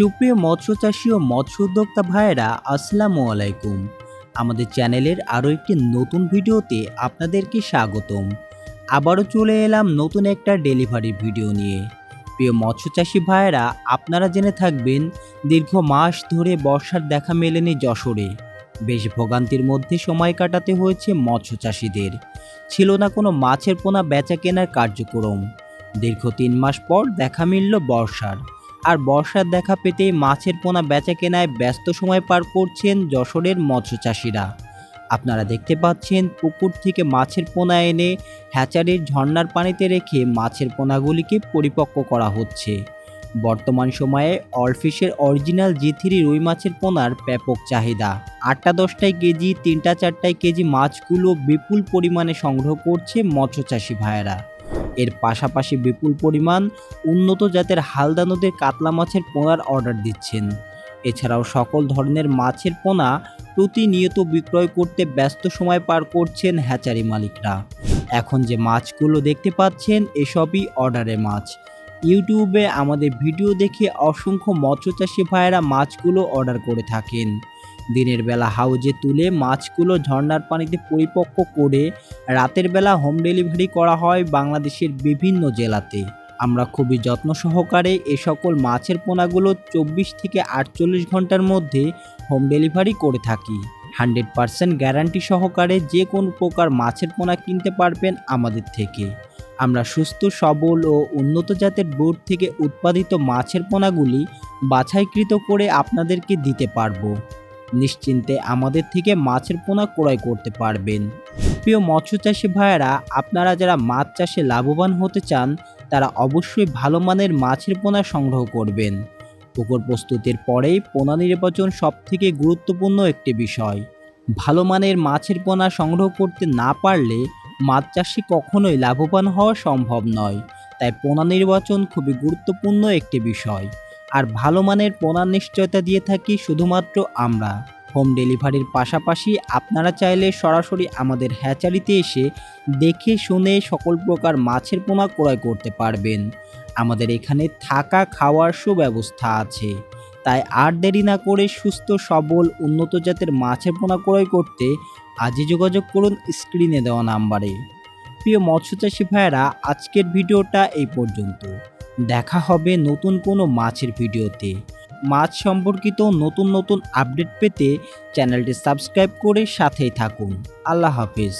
সুপ্রিয় মৎস্য চাষী ও মৎস্য উদ্যোক্তা ভাইয়েরা, আসসালামু আলাইকুম। আমাদের চ্যানেলের আরও একটি নতুন ভিডিওতে আপনাদেরকে স্বাগতম। আবারও চলে এলাম নতুন একটা ডেলিভারি ভিডিও নিয়ে। প্রিয় মৎস্য চাষী ভাইয়েরা, আপনারা জেনে থাকবেন, দীর্ঘ মাস ধরে বর্ষার দেখা মেলেনি যশোরে। বেশ ভোগান্তির মধ্যে সময় কাটাতে হয়েছে মৎস্য চাষিদের ছিল না কোনো মাছের পোনা বেচা কেনার কার্যক্রম। দীর্ঘ তিন মাস পর দেখা মিলল বর্ষার। আর বর্ষার দেখা পেতে মাছের পোনা বেচা কেনায় ব্যস্ত সময় পার করছেন যশোরের মৎস্য চাষিরা। আপনারা দেখতে পাচ্ছেন পুকুর থেকে মাছের পোনা এনে হ্যাচারির ঝর্ণার পানিতে রেখে মাছের পোনাগুলিকে পরিপক্ক করা হচ্ছে। বর্তমান সময়ে অরফিশের অরিজিনাল জি থ্রি রুই মাছের পোনার ব্যাপক চাহিদা। আটটা দশটায় কেজি, তিনটা চারটায় কেজি মাছগুলো বিপুল পরিমাণে সংগ্রহ করছে মৎস্য চাষি ভাইয়েরা। এর পাশাপাশি বিপুল পরিমাণ উন্নত জাতের হালদা নদীর কাতলা মাছের পোনার অর্ডার দিচ্ছেন। এছাড়াও সকল ধরনের মাছের পোনা প্রতিনিয়ত বিক্রয় করতে ব্যস্ত সময় পার করছেন হ্যাচারি মালিকরা। এখন যে মাছগুলো দেখতে পাচ্ছেন, এসবই অর্ডারে মাছ। ইউটিউবে আমাদের ভিডিও দেখে অসংখ্য মৎস্য মৎস্যচাষী ভাইয়েরা মাছগুলো অর্ডার করে থাকেন। দিনের বেলা হাউজে তুলে মাছগুলো ঝর্ণার পানিতে পরিপক্ক করে রাতের বেলা হোম ডেলিভারি করা হয় বাংলাদেশের বিভিন্ন জেলাতে। আমরা খুবই যত্ন সহকারে এ সকল মাছের পোনাগুলো চব্বিশ থেকে আটচল্লিশ ঘণ্টার মধ্যে হোম ডেলিভারি করে থাকি। হান্ড্রেড পারসেন্ট গ্যারান্টি সহকারে যে কোনো প্রকার মাছের পোনা কিনতে পারবেন আমাদের থেকে। আমরা সুস্থ, সবল ও উন্নত জাতের বোর্ড থেকে উৎপাদিত মাছের পোনাগুলি বাছাইকৃত করে আপনাদেরকে দিতে পারব। নিশ্চিন্তে আমাদের থেকে মাছের পোনা ক্রয় করতে পারবেন। প্রিয় মৎস্য চাষী ভাইয়েরা, আপনারা যারা মাছ চাষে লাভবান হতে চান, তারা অবশ্যই ভালো মানের মাছের পোনা সংগ্রহ করবেন। পুকুর প্রস্তুতির পরেই পোনা নির্বাচন সবথেকে গুরুত্বপূর্ণ একটি বিষয়। ভালো মানের মাছের পোনা সংগ্রহ করতে না পারলে মাছ চাষে কখনোই লাভবান হওয়া সম্ভব নয়। তাই পোনা নির্বাচন খুবই গুরুত্বপূর্ণ একটি বিষয়। আর ভালো মানের পোনার নিশ্চয়তা দিয়ে থাকি শুধুমাত্র আমরা। হোম ডেলিভারির পাশাপাশি আপনারা চাইলে সরাসরি আমাদের হ্যাচারিতে এসে দেখে শুনে সকল প্রকার মাছের পোনা ক্রয় করতে পারবেন। আমাদের এখানে থাকা খাওয়ার সুব্যবস্থা আছে। তাই আর দেরি না করে সুস্থ, সবল, উন্নত জাতের মাছের পোনা ক্রয় করতে আজই যোগাযোগ করুন স্ক্রিনে দেওয়া নাম্বারে। প্রিয় মৎস্যচাষী ভাইয়েরা, আজকের ভিডিওটা এই পর্যন্ত। দেখা হবে নতুন কোনো মাছের ভিডিওতে। মাছ সম্পর্কিত নতুন নতুন আপডেট পেতে চ্যানেলটি সাবস্ক্রাইব করে সাথেই থাকুন। আল্লাহ হাফিজ।